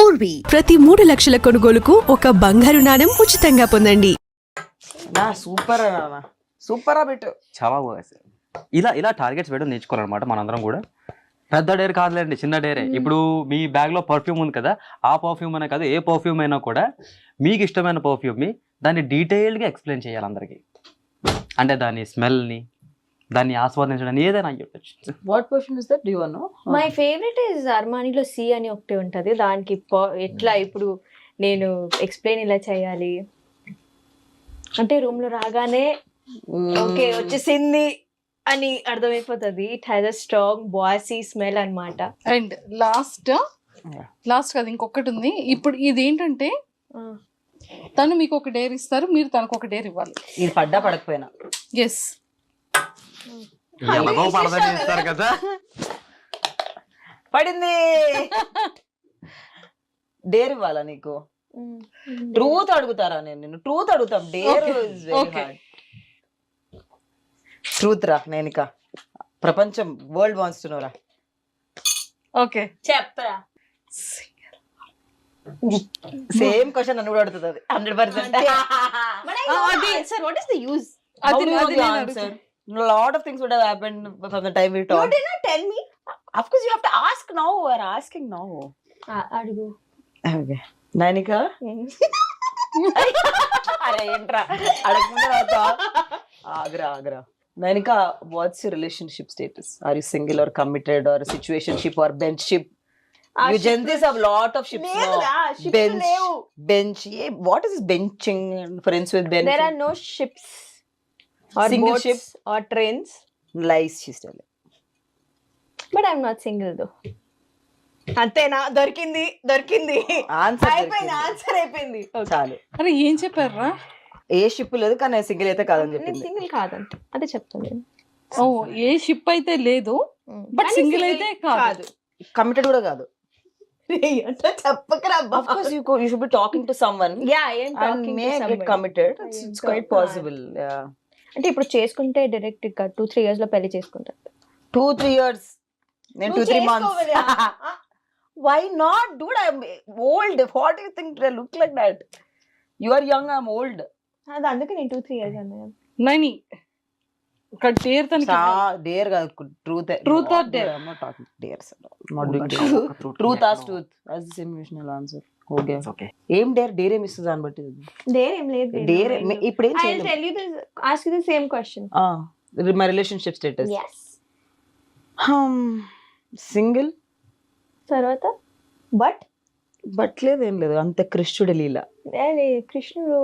పూర్వీ ప్రతి మూడు లక్షల కొనుగోలుకు ఒక బంగారు నాణెం ఉచితంగా పొందండి. నా సూపర్ సూపర్ బిట్ చాలా బాగా సార్ ఇలా ఇలా టార్గెట్స్ వేయడం నేర్చుకోవాలన్నమాట మనందరం కూడా. పెద్ద డేర్ కాదులేండి చిన్న డేరే. ఇప్పుడు మీ బ్యాగ్లో పర్ఫ్యూమ్ ఉంది కదా ఆ పర్ఫ్యూమ్ అనే కాదు ఏ పర్ఫ్యూమ్ అయినా కూడా మీకు ఇష్టమైన పర్ఫ్యూమ్ని దాన్ని డీటెయిల్డ్గా ఎక్స్ప్లెయిన్ చేయాలి అందరికి. అంటే దాని స్మెల్ని దాన్ని ఆస్వాదించడం ఏదైనా ఉండొచ్చు. What question is that do know my favourite is అర్మానీలో C అని ఒకటి ఉంటది. దానికి ఎట్లా ఇప్పుడు నేను ఎక్స్ప్లెయిన్ ఇలా చేయాలి? అంటే రూమ్లో రాగానే ఓకే వచ్చేసింది అని అర్థమైపోతుంది. It has a strong bossy smell అన్నమాట. అండ్ లాస్ట్ లాస్ట్ కదా ఇంకొకటి ఉంది. ఇప్పుడు ఇది ఏంటంటే తను మీకు ఒక డేర్ ఇస్తారు మీరు తనకు ఒక డేర్ ఇవ్వాలి. ఇది పడ్డా పడకపోయినా. ఎస్ ఎలాగో పడదని ఇస్తారు కదా? పడింది. డేర్ ఇవ్వాలా నీకు? ట్రూత్ అడుగుతారా నేను నిన్ను? ట్రూత్ అడుగుతాం. డేర్. ట్రూత్ రా నేను ఇక ప్రపంచం వరల్డ్ వాన్స్ టు నోరా ఓకే. చెప్పరా. సేమ్ క్వశ్చన్ నన్ను కూడా అడుగుతుంది అది. Hundred percent. Sir what is the use అది అది నేను answer? lot of things would have happened from the time we you talked. Didn't tell me Of course, you have to ask now. We're asking now. అడుగు Okay. Nainika? అరే ఏంట్రా అడగకుండా రావుతా Agra Agra Nainika what's your relationship status are you single or committed or situationship or bench ship you gents have lot of ships no bench bench A what is benching friends with bench there are no ships or Single boats ship? Are trains lies sister but I'm not single though అంతేనా? దొరికింది దొరికింది. Answer అయిపోయింది answer అయిపోయింది. చాలు. అరే ఏం చెప్పారా ఏ ship లేదు కానీ సింగిల్ అయితే కాదని నేను చెప్పింది. సింగిల్ కాదంట. అదే చెప్తాను నేను. ఓ ఏ షిప్ అయితే లేదు single అయితే కాదు. కమిటెడ్ కూడా కాదు. చెప్పకరా of course you go, you should be talking to someone. Yeah I'm and talking may get committed? It's, I am it's quite talking- possible yeah. అంటే ఇప్పుడు చేసుకుంటే డైరెక్ట్ ఇక టూ త్రీ ఇయర్స్లో పెళ్ళి చేసుకుంటారు. టూ త్రీ ఇయర్స్ నేను two three months why not dude old what you think look like that you are young I old అది అందుకే నేను టూ త్రీ ఇయర్స్ అన్నాను money truth truth answer okay ఏం dare dare ఏమి ఇస్తుంది దాన్ని బట్టి దేర్ ఏం లేదు డేర్ ఇప్పుడు ఏం ఐ చేయలేదు tell you this ask you the same question my relationship status yes. Single తర్వాత? బట్ బట్ లేదు ఏం లేదు. అంత కృష్ణుడి లీల. కృష్ణుడు.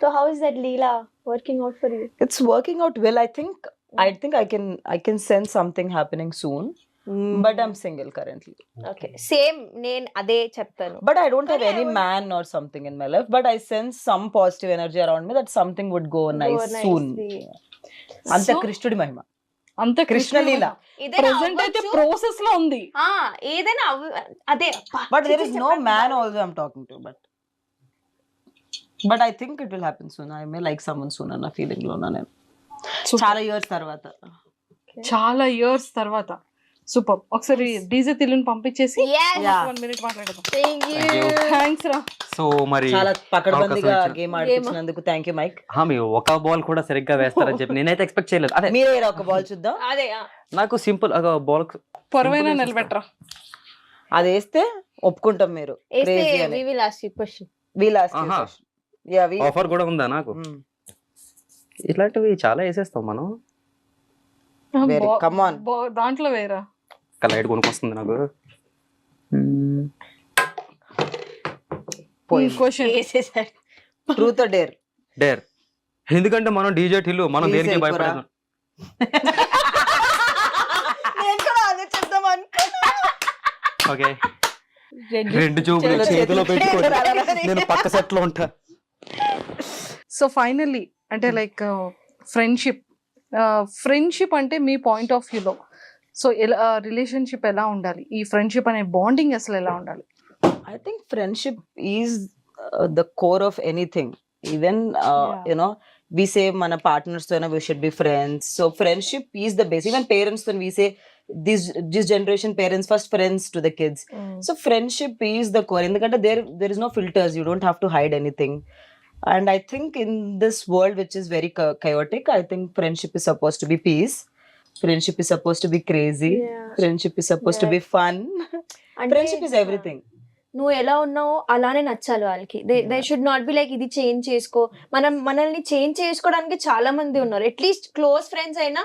So how is that Leela working out for you it's working out well I think I think I can I can sense something happening soon but I'm single currently okay same నేను అదే చెప్తాను. But I don't have But I any man are something in my life but I sense some positive energy around me that something would go nice soon. అంత కృష్ణుడి మహిమ. అంత కృష్ణలీల ఏదైనా present అయితే. ప్రాసెస్లో ఉంది. ఆ, ఏదైనా అదే but there is no. Man also I'm talking to but but I think it will happen soon I may like someone soon అన్న ఫీలింగ్లో ఉన్నా నేను. చాలా ఇయర్స్ తర్వాత. చాలా ఇయర్స్ తర్వాత. సూపర్. ఒకసారి డీజే తిల్లుని పంపించేసి. వన్ మినిట్ మాట్లాడదాం. థ్యాంక్స్ రా. సో మరి చాలా పకడ్బందీగా గేమ్ థ్యాంక్ యూ మైక్ ఆ, మీరు ఒక బాల్ కూడా సరిగ్గా వేస్తారని చెప్పి నేనైతే ఎక్స్పెక్ట్ చేయలేదు. అదే మీరే ఒక బాల్ చూద్దాం. అదే. నాకు సింపుల్ ఒక బాల్ పొరవైనా నిలబెట్టరా. అది వేస్తే ఒప్పుకుంటాం మీరు. ఆఫర్ కూడా ఉందా నాకు? Hmm. ఇట్లాంటివి చాలా వేసేస్తాం మనం. దాంట్లో వేరా ఒక లైట్ కొనుక్కొస్తుంది నాకు. క్వశ్చన్. ట్రూత్ డేర్ డేర్ ఎందుకంటే మనం డీజే టిల్లు మనం దేనికి అనుకున్నా. ఓకే. రెండు చూపులు చేతులు పెట్టుకోండి. నేను పక్క సెట్లో ఉంటా. సో ఫైనల్లీ అంటే లైక్ ఫ్రెండ్షిప్ ఫ్రెండ్షిప్ అంటే మీ పాయింట్ ఆఫ్ వ్యూలో సో ఎలా రిలేషన్షిప్ ఎలా ఉండాలి ఈ ఫ్రెండ్షిప్ అనే బాండింగ్ అసలు ఎలా ఉండాలి I think friendship is the core of anything even Yeah. You know we say మన పార్ట్నర్స్తో we should be friends so friendship is the base even పేరెంట్స్తో we say this this generation parents first friends to the kids so friendship is the core ఎందుకంటే there there is no filters you don't have to hide anything and i think in this world which is very cha- chaotic i think friendship is supposed to be is supposed to be crazy. Yeah. friendship is supposed to be fun. friendship is everything. నువ్వు ఎలా ఉన్నావో అలానే నచ్చాలి వాళ్ళకి. They they should not be like ఇది change చేసుకో. మనం మనల్ని చేంజ్ చేసుకోవడానికి చాలా మంది ఉన్నారు. అట్లీస్ట్ క్లోజ్ ఫ్రెండ్స్ అయినా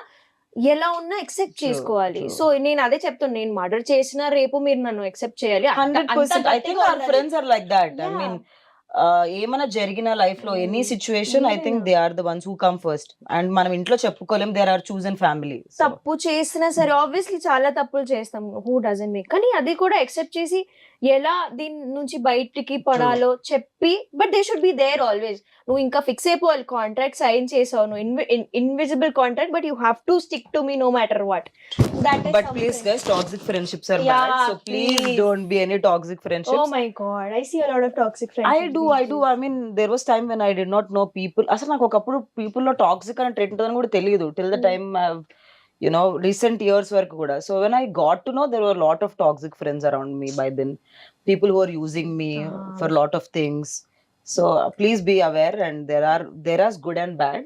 ఎలా ఉన్నా ఎక్సెప్ట్ చేసుకోవాలి. సో నేను అదే చెప్తాను నేను మర్డర్ చేసినా రేపు మీరు నన్ను ఎక్సెప్ట్ చేయాలి. Hundred percent I think our. Friends are like that I. Mean ఏమైనా జరిగిన లైఫ్లో any. Situation I think they are the ones who come first and మనం ఇంట్లో చెప్పుకోలేం దేర్ ఆర్ చూజన్ ఫ్యామిలీ తప్పు చేసినా సరే ఆబ్వియస్లీ చాలా తప్పులు చేస్తాం. హూ డజన్ మేక్ కానీ అది కూడా ఎక్సెప్ట్ చేసి ఎలా దీని నుంచి బయటికి పడాలో చెప్పి but they should be there always నువ్వు ఇంకా ఫిక్స్ అయిపోవాలి కాంట్రాక్ట్ సైన్ చేసావు నువ్వు invisible contract but you have to stick to me no matter what that but please guys toxic friendships are bad so please. Don't be any toxic oh friendships my god I see a lot of toxic do I do I mean there was time when I did not know people అసలు నాకు ఒకప్పుడు పీపుల్లో toxic అనే trend ఉంటుందని కూడా తెలియదు. Till the. Time you know recent years వరకు కూడా. So when I got to know there were lot of toxic friends around me by then people who are using me. For lot of things so please be aware and there are there are good and bad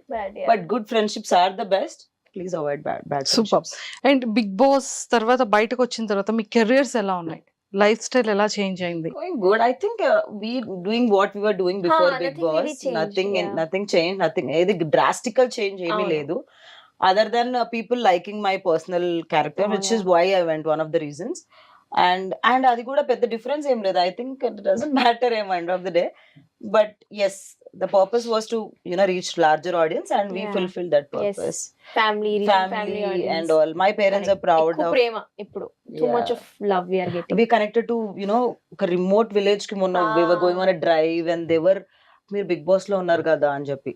but good friendships are the best please avoid bad bad Superb. And Bigg Boss తర్వాత బయటకు వచ్చిన తర్వాత మీ careers ఎలా ఉన్నాయి? Life style ఎలా change అయింది going good i think uh, we doing what we were doing before Huh, big nothing really boss changed, nothing yeah. nothing changed nothing ఏది drastical change ఏమీ. లేదు other than people liking my personal character Oh, which is. Why I went one of the reasons and and అది కూడా పెద్ద difference ఏం లేదు I think it doesn't matter ఏం end of the day but yes the purpose was to you know reach larger audience and we Yeah. Fulfil that Yes. Purpose family family and all my parents are proud ప్రేమ ఇప్పుడు. Too much of love we are getting we connected to you know ఒక remote విలేజ్కి మొన్న we were Ah. Going on drive and దేవర్ మీరు big బాస్లో ఉన్నారు కదా అని చెప్పి.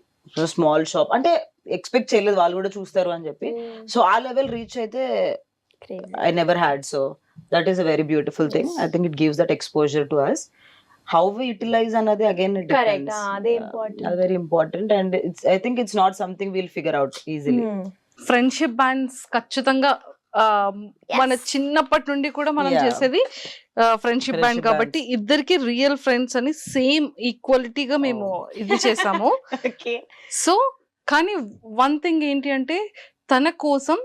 స్మాల్ షాప్ అంటే ఎక్స్పెక్ట్ చేయలేదు. వాళ్ళు కూడా చూస్తారు అని చెప్పి. సో ఆ లెవెల్ రీచ్ అయితే I never had so that is a very beautiful thing I think it gives that exposure to us how we utilize అన్నది అగైన్ Correct. అదే important. Very important and it's I think it's not something will figure out easily. Friendship bands ఖచ్చితంగా మన చిన్నప్పటి నుండి కూడా మనం. చేసేది friendship band కాబట్టి ఇద్దరికి రియల్ ఫ్రెండ్స్ అని సేమ్ ఈక్వాలిటీగా మేము Oh. ఇది చేసాము ఓకే సో కానీ వన్ థింగ్ ఏంటి అంటే తన కోసం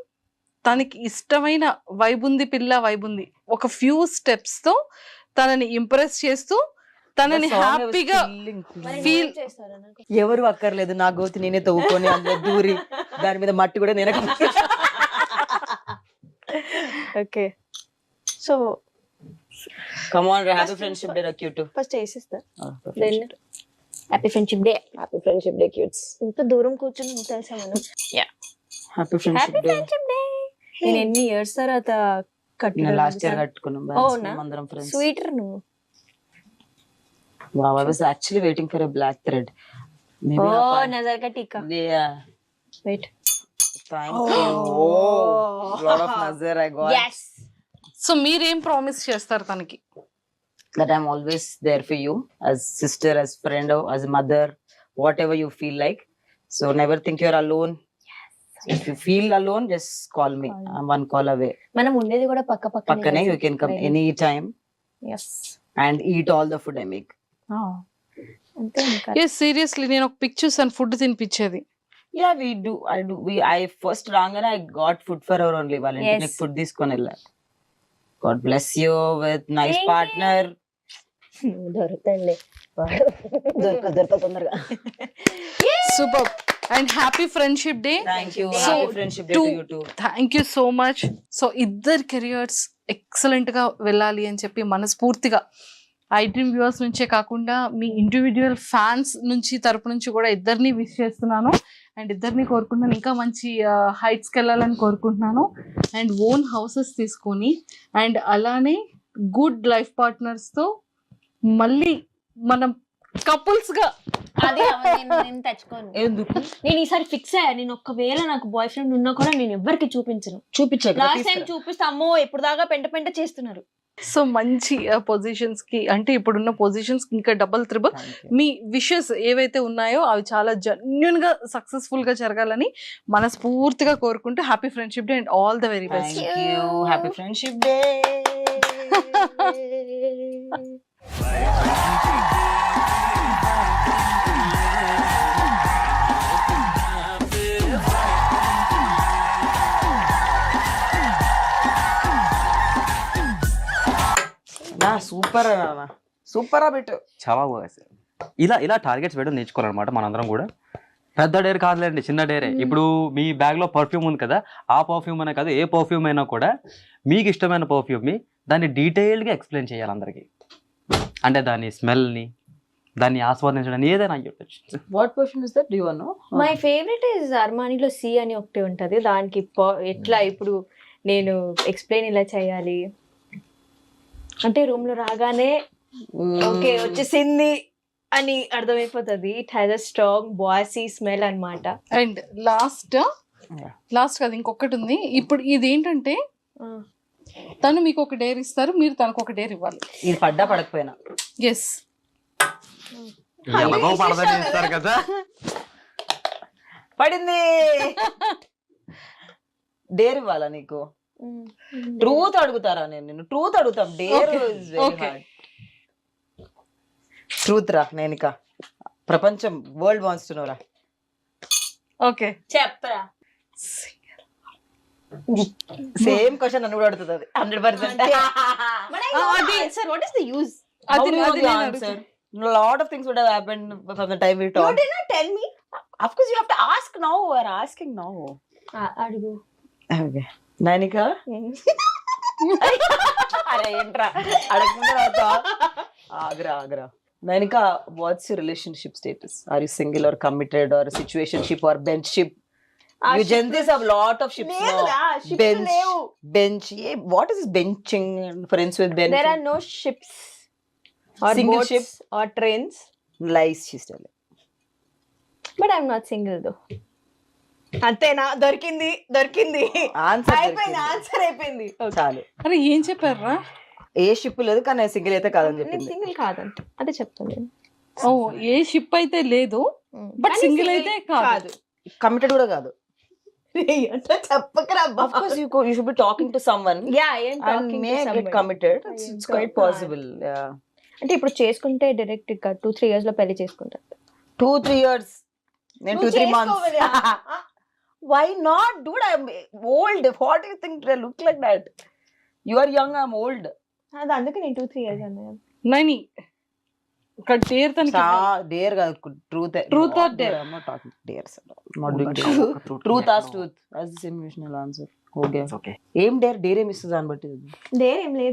తనకి ఇష్టమైన వైబుంది పిల్ల వైబుంది ఒక ఫ్యూ స్టెప్స్తో తనని ఇంప్రెస్ చేస్తూ తనని హ్యాపీగా నాకు? ఎవరు అక్కర్లేదు నా గోతి నేనే తవ్వుకొని అందులో దూరి దాని మీద మట్టి కూడా నేనే okay. So come on happy friendship day cute first వేసిస్తా happy friendship day happy friendship day cuties ఇంత దూరం కూర్చొని తెలుసా మనం? ఫ్రెండ్షిప్ హ్యాపీ ఫ్రెండ్షిప్ డే నేను ఎన్ని ఇయర్స్ తర్వాత నేను లాస్ట్ ఇయర్ కట్టుకున్నాం అందరం ఫ్రెండ్స్ స్వీటర్ నువ్వు. wow i was actually waiting for a black thread oh maybe oh, నజర్ కా టీకా yeah wait thank you oh lot of nazar i got yes so మీరేం ప్రామిస్ చేస్తారు తనకి that i'm always there for you as sister as friend or as mother whatever you feel like so never think you're alone if you feel alone just call me Call. i'm one call away మనం ఉండేది కూడా పక్క పక్కనే pakkane you can come Right. anytime yes and eat all the food i make అంతే ఇంకా ఏ seriously నేను ఒక pic చూసాను ఫుడ్ తినిపించేది. I do. We I first Rangana I got food for her only. Valentine Yes. food this konella. God bless you with nice Thank partner. దొరుకుతాండి దొరక దొరక తొందరగా super and happy friendship day you day you too thank you so much so ఇద్దరు careers ఎక్సలెంట్గా వెళ్ళాలి అని చెప్పి మనస్ఫూర్తిగా ఐ డ్రీమ్ వ్యూవర్స్ నుంచే కాకుండా మీ ఇండివిజువల్ ఫ్యాన్స్ నుంచి తరపు నుంచి కూడా ఇద్దరిని విష్ చేస్తున్నాను. అండ్ ఇద్దరిని కోరుకుంటున్నాను. ఇంకా మంచి హైట్స్కి వెళ్ళాలని కోరుకుంటున్నాను. అండ్ ఓన్ హౌసెస్ తీసుకొని అండ్ అలానే గుడ్ లైఫ్ పార్ట్నర్స్తో మళ్ళీ మనం కపుల్స్గా అదే నేను నేను తెచ్చుకోను. ఎందుకు? నేను ఈసారి ఫిక్స్ అయ్యా. నేను ఒకవేళ నాకు బాయ్ ఫ్రెండ్ ఉన్నా కూడా నేను ఎవ్వరికి చూపించను. చూపించక లాస్ట్ టైం చూపిస్తే అమ్మో ఎప్పుడు దాకా పెంట పెంట చేస్తున్నారు. సో మంచి పొజిషన్స్కి అంటే ఇప్పుడున్న పొజిషన్స్ ఇంకా డబల్ త్రిబుల్ మీ విషెస్ ఏవైతే ఉన్నాయో అవి చాలా జెన్యున్గా సక్సెస్ఫుల్గా జరగాలని మనస్ఫూర్తిగా కోరుకుంటూ happy friendship day and all the very best happy friendship day super అన్న సూపర్ ఆ బిట్ చాలా బాగా. ఇలా ఇలా టార్గెట్స్ వేయడం నేర్చుకోవాలన్నమాట మనందరం కూడా. పెద్ద డేర్ కాదులేండి చిన్న డేరే. ఇప్పుడు మీ బ్యాగ్లో పర్ఫ్యూమ్ ఉంది కదా ఆ పర్ఫ్యూమ్ అనే కాదు ఏ పర్ఫ్యూమ్ అయినా కూడా మీకు ఇష్టమైన పర్ఫ్యూమ్ని దాన్ని డీటెయిల్డ్గా ఎక్స్ప్లెయిన్ చేయాలి అందరికి. అంటే దాని స్మెల్ని దాన్ని ఆస్వాదించడం ఏదైనా అయ్యి ఉండొచ్చు what perfume is that do you know my favourite is అర్మానీలో C అని ఒకటి ఉంటది. దానికి ఎట్లా ఇప్పుడు నేను ఎక్స్ప్లెయిన్ ఇలా చేయాలి? అంటే రూమ్లో రాగానే ఓకే వచ్చేసింది అని అర్థమైపోతుంది. It has a strong bossy smell అన్నమాట. అండ్ లాస్ట్ లాస్ట్ కాదు ఇంకొకటి ఉంది. ఇప్పుడు ఇది ఏంటంటే తను మీకు ఒక డేర్ ఇస్తారు మీరు తనకు ఒక డేర్ ఇవ్వాలి. ఇది పడ్డా పడకపోయినా. ఎస్ ఎలాగో పడదని ఇస్తారు కదా. పడింది. డేర్ ఇవ్వాలా నీకు? ట్రూత్ అడుగుతారా నేను నిన్ను? ట్రూత్ అడుగుతాం. డేర్ ట్రూత్ రా నేనిక. ప్రపంచం వరల్డ్ వాన్స్ టు నో రా. ఓకే చెప్పరా. సేమ్ క్వశ్చన్ నన్ను కూడా అడుగుతుంది hundred percent sir what is the use అది అది నేను అడుగుతాను. Lot of things would have happened from the time we you talk did not tell me of course you have to ask now are asking now అడుగు. Okay Nainika? అరే ఏంట్రా? అడగకుండా రావుతావా? ఆగ్రా Agra. Nainika what's your relationship status are you single or committed or situationship or bench ship you Gen Zs have lot of ships bench bench what is benching friends with bench there are no ships or Single boats ship? Or trains lies she's telling but I'm not single though అంతేనా? దొరికింది దొరికింది. Answer అయిపోయింది answer అయిపోయింది. చాలు. అరే ఏం చెప్పారా ఏ ship లేదు కానీ సింగిల్ అయితే కాదని నేను చెప్పింది. సింగిల్ కాదంట. అదే చెప్తాను నేను. ఓ ఏ షిప్ అయితే లేదు కానీ single అయితే కాదు. కమిటెడ్ కూడా కాదు. అట్లా చెప్పకరా of course you go, you should be talking to someone. Yeah ఏం and talking may get committed. It's, I am talking- possible yeah. అంటే ఇప్పుడు చేసుకుంటే డైరెక్ట్గా టూ త్రీ ఇయర్స్లో పెళ్ళి చేసుకుంటారు. Then two నువ్వు three months. చేసుకోవాలి. why not dude i'm old what do you think do I look like that you are young i'm old అది అందుకే నేను టూ త్రీ ఇయర్స్ అన్నాను నైని ఇక్కడ డేర్ తనకి dare కాదు i'm not talking dares at all. not doing dare. truth as truth as the same emotional answer okay okay ఏం dare dare ఏమి ఇస్తుంది దాన్ని బట్టి దేర్ ఏం లేదు